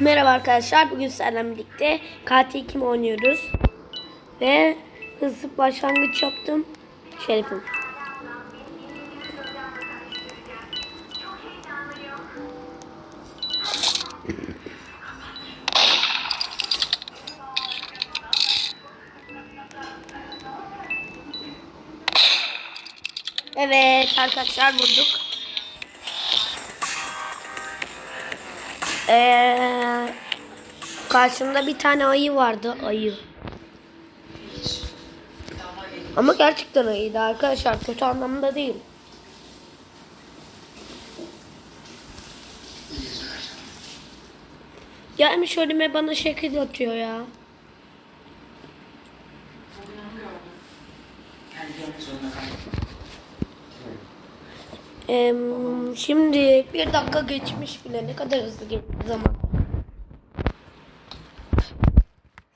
Merhaba arkadaşlar. Bugün sizlerle birlikte katil kim oynuyoruz. Ve hızlı başlangıç yaptım. Şerifim. Evet arkadaşlar vurduk. Ee, karşımda bir tane ayı vardı. Ayı. Ama gerçekten ayıydı arkadaşlar. Kötü anlamda değil. Gelmiş önüme bana şekil atıyor ya. Şimdi bir dakika geçmiş bile. Ne kadar hızlı geçti zaman.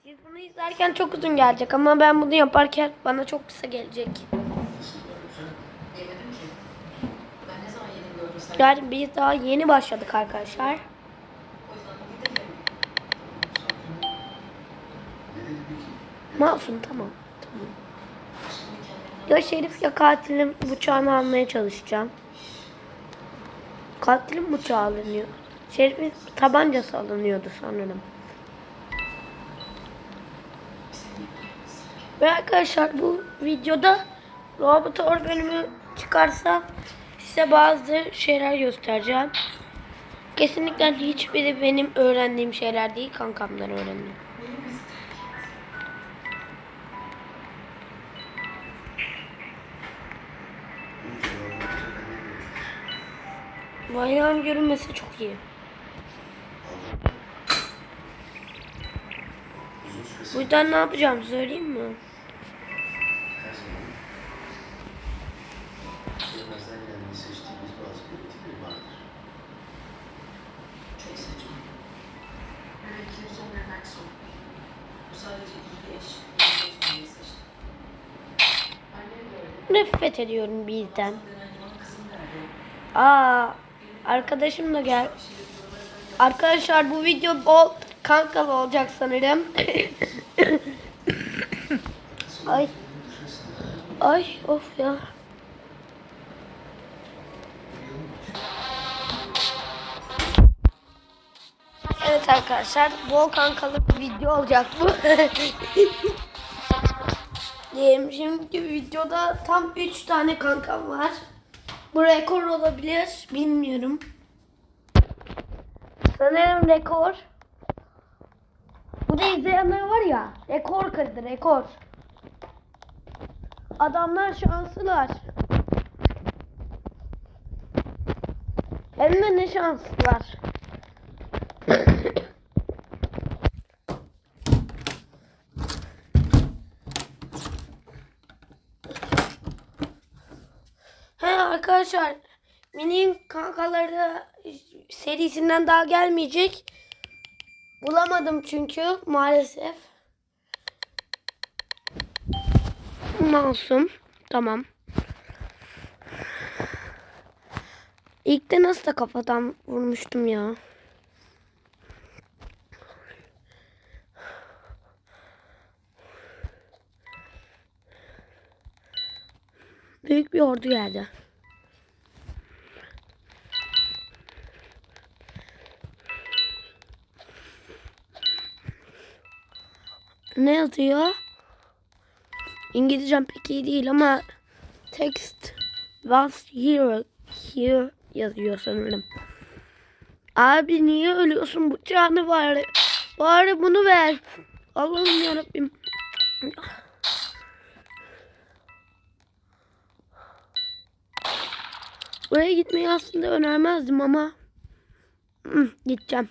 Siz bunu izlerken çok uzun gelecek ama ben bunu yaparken bana çok kısa gelecek. Yani biz daha yeni başladık arkadaşlar. Masum tamam. Tamam. Ya Şerif ya katilim bıçağını almaya çalışacağım. Katilim bıçağı alınıyor. Şerif'in tabancası alınıyordu sanırım. Ve arkadaşlar bu videoda Robotor bölümü çıkarsa size bazı şeyler göstereceğim. Kesinlikle hiçbiri benim öğrendiğim şeyler değil. Kankamdan öğrendim. Bayrağın görünmesi çok iyi. Bu yüzden ne yapacağım söyleyeyim mi? Nefret ediyorum nerede? Aa, arkadaşım da gel. Arkadaşlar bu video bol kankalı olacak sanırım. Ay. Ay of ya. Evet arkadaşlar bol kankalı bir video olacak bu. Şimdi videoda tam 3 tane kankam var. Bu rekor olabilir. Bilmiyorum. Sanırım rekor. Bu da izleyenler var ya. Rekor kırdı rekor. Adamlar şanslılar. Hem de ne şanslılar. Arkadaşlar mini kankaları serisinden daha gelmeyecek. Bulamadım çünkü maalesef. Masum. Tamam. İlk de nasıl da kafadan vurmuştum ya. Büyük bir ordu geldi. Ne yazıyor? İngilizcem pek iyi değil ama text was here here yazıyor sanırım. Abi niye ölüyorsun bıçağını bari? Bari bunu ver. Allah'ım yarabbim. Buraya gitmeyi aslında önermezdim ama gideceğim.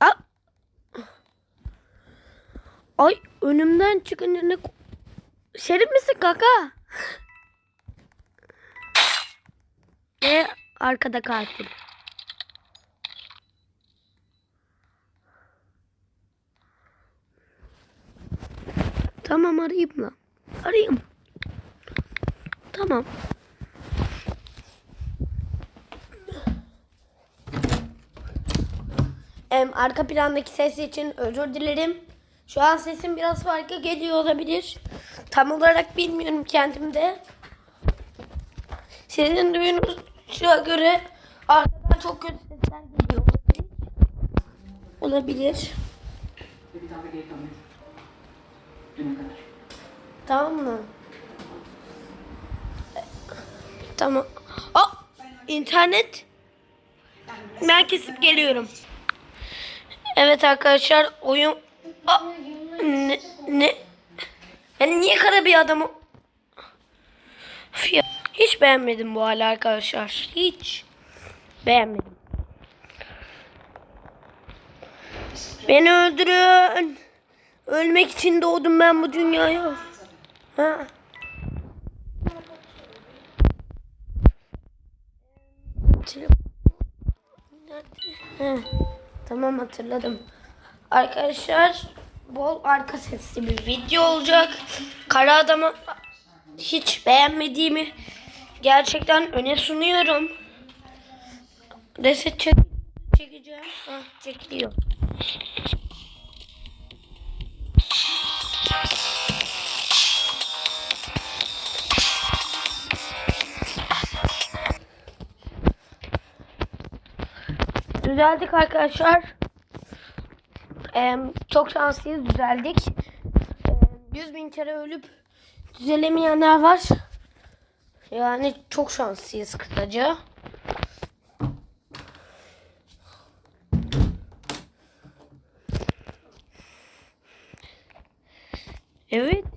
Aa! Ay önümden çıkınca ne... Şerif misin kaka? Ve arkada katil. Tamam arayayım lan. Ar- arayayım. Tamam. Em, arka plandaki ses için özür dilerim. Şu an sesim biraz farklı geliyor olabilir. Tam olarak bilmiyorum kendimde. Sizin duyunuz'a göre arkadan çok kötü sesler geliyor olabilir. Olabilir. Tamam mı? Tamam. Aa, internet. Ben kesip geliyorum. Evet arkadaşlar oyun... Ne, ne? Ben niye kara bir adamım? Üf ya, Hiç beğenmedim bu hali arkadaşlar. Hiç beğenmedim. Beni öldürün. Ölmek için doğdum ben bu dünyaya. Ha. Nerede? Ha, Tamam hatırladım. Arkadaşlar bol arka sesli bir video olacak. Kara adamı hiç beğenmediğimi gerçekten öne sunuyorum. Reset çek çekeceğim. Ah, çekiliyor. Düzeldik arkadaşlar. Ee, çok şanslıyız düzeldik. Ee, 100 bin kere ölüp düzelemeyenler var. Yani çok şanslıyız kısaca. Evet.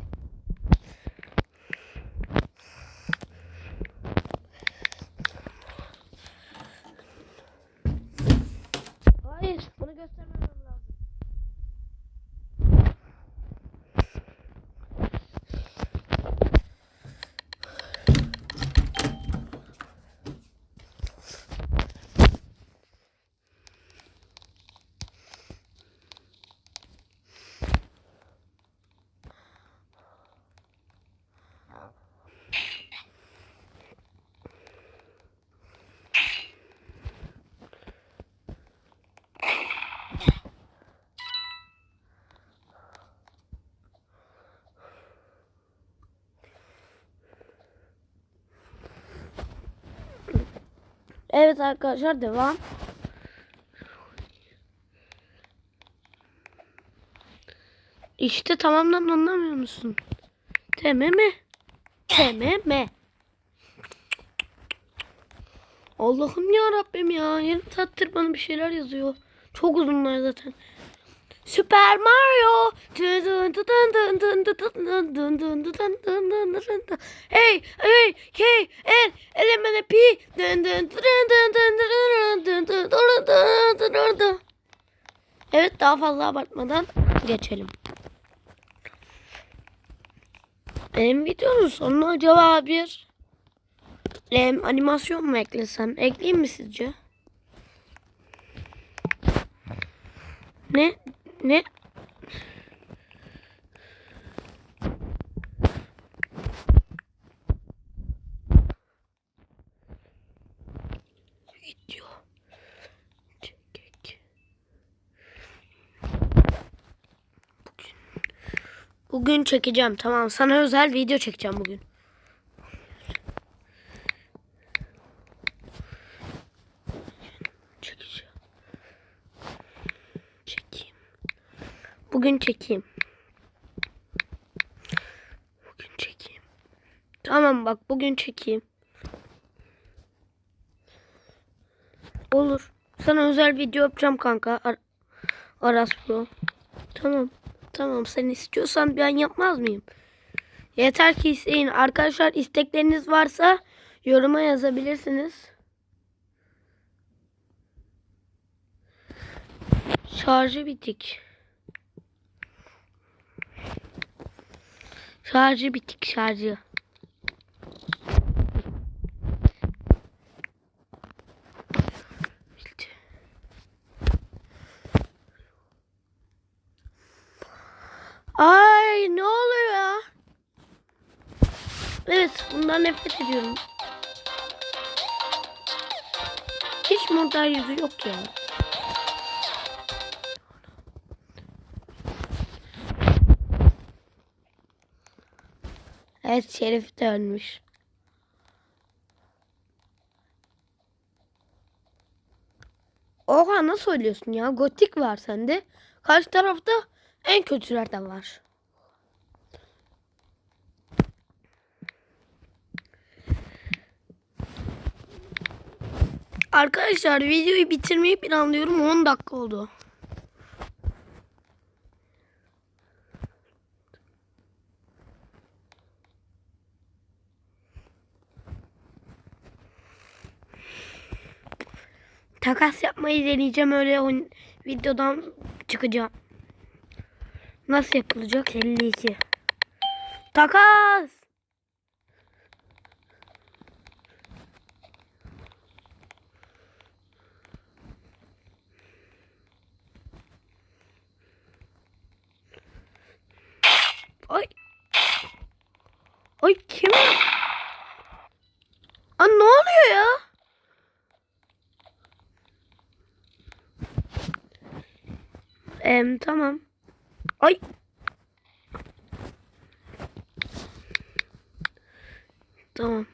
Evet arkadaşlar devam. İşte tamamdan anlamıyor musun? Tememe. Tememe. Allah'ım ya Rabbim ya. Yarım saattir bana bir şeyler yazıyor. Çok uzunlar zaten. Süper Mario. Hey, hey, hey, el, elemene pi. Evet daha fazla abartmadan geçelim. Benim videonun sonuna acaba bir em, animasyon mu eklesem? Ekleyeyim mi sizce? Ne? Video. Çekek. Bugün. Bugün çekeceğim. Tamam. Sana özel video çekeceğim bugün. Çekeceğim. Çekeyim. Bugün çekeyim. Bugün çekeyim. Tamam bak bugün çekeyim. Olur. Sana özel video yapacağım kanka. Ar Aras Pro. Tamam. Tamam sen istiyorsan ben yapmaz mıyım? Yeter ki isteyin. Arkadaşlar istekleriniz varsa yoruma yazabilirsiniz. Şarjı bitik. Şarjı bitik şarjı. Ay ne oluyor ya? Evet bundan nefret ediyorum. Hiç model yüzü yok ya. Evet Şerif de. Oha nasıl ölüyorsun ya? Gotik var sende. Karşı tarafta en kötülerden var. Arkadaşlar videoyu bitirmeyi planlıyorum. 10 dakika oldu. Takas yapmayı deneyeceğim öyle oyun, videodan çıkacağım. Nasıl yapılacak? 52. Takas. Ay. Ay kim? Aa, ne oluyor ya? Em, tamam. Ay. Tamam.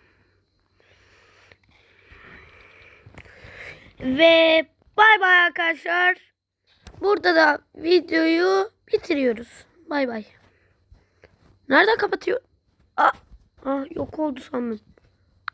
Ve bay bay arkadaşlar. Burada da videoyu bitiriyoruz. Bay bay. Nereden kapatıyor? Aa, aa, yok oldu sandım.